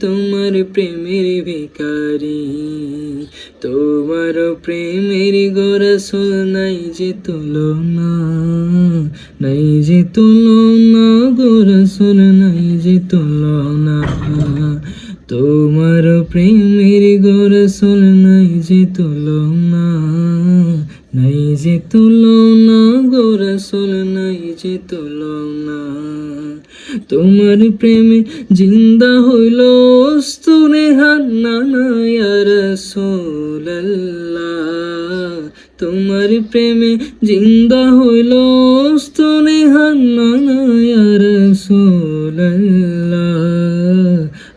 তোমার প্রেমের ভিখারি। তোমার প্রেমের গোরসুল নাই যে তুলনা, নাই যে তুলনা গোরসুল নাই যে তুলনা। তোমার প্রেমের গোরসুল নাই যে তুলনা, নাই যে তুলনা গোরসুল নাই যে তুলনা তোমার প্রেমে জিন্দা হইল স্তনে হান্না রসোল্লাহ তোমার প্রেমে জিন্দা হইল স্তনে হান্না রসোল্লাহ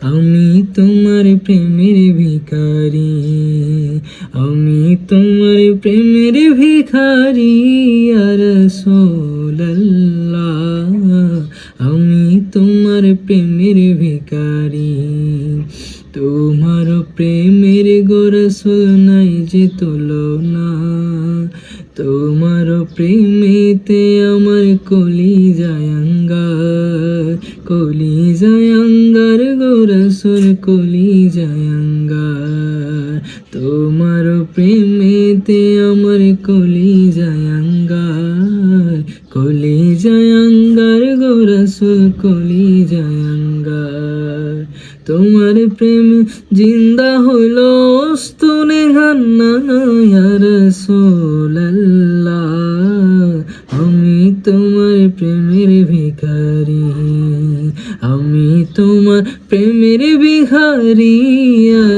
আমি তোমার প্রেমের ভিখারি, আমি তোমার প্রেমের ভিখারি রসোল্লাহ আমি তোমার প্রেমের ভিখারি। তোমার প্রেমের গোরসুল নাই যে তুলনা। তোমার প্রেমেতে আমার কলি জায়াঙ্গার কলি জায়াঙ্গার গোরসুল কলি জায়াঙ্গার তোমার প্রেমেতে আমার কলি কলি জায়াঙ্গার গোরসুল কলি জায়াঙ্গার তোমার প্রেম জিন্দা হইল স্তনে রসোল্লাহ আমি তোমার প্রেমের ভিখারি, আমি তোমার প্রেমের ভিখারি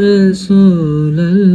রসোল্লাহ